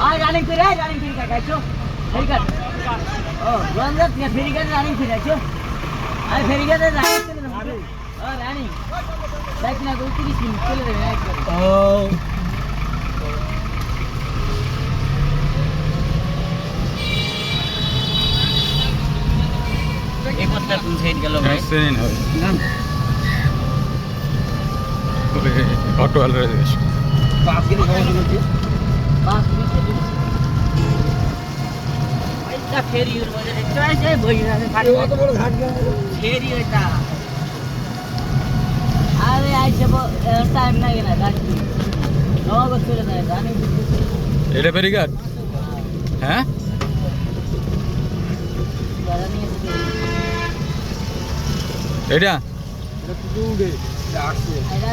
দিবি আয় রানিং করে আয় রানিং করে কাকাইছো ফেরিঘাট ও রঞ্জাত ফেরিঘাট রানিং করে আছো আয় ফেরিঘাটে রানিং করে ও রানিং দেখ না ওই তিরিশ মিনিট চলে যাবে একবার এই পথটা কোন সাইড গেল ভাই Excelente, হবে ওই অটো আলো রয়েছে বাস এটা ফেরি ওর মধ্যে দেখতে পাইছে বই আছে কত বড় ঘাট ফেরি এটা আরে আইছে টাইম লাগে না ঘাট নবাব চলে যায় জানি এটা ফেরিঘাট হ্যাঁ দাদা নিয়ে এসে এটা এটা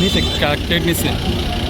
नीचे नहीं से?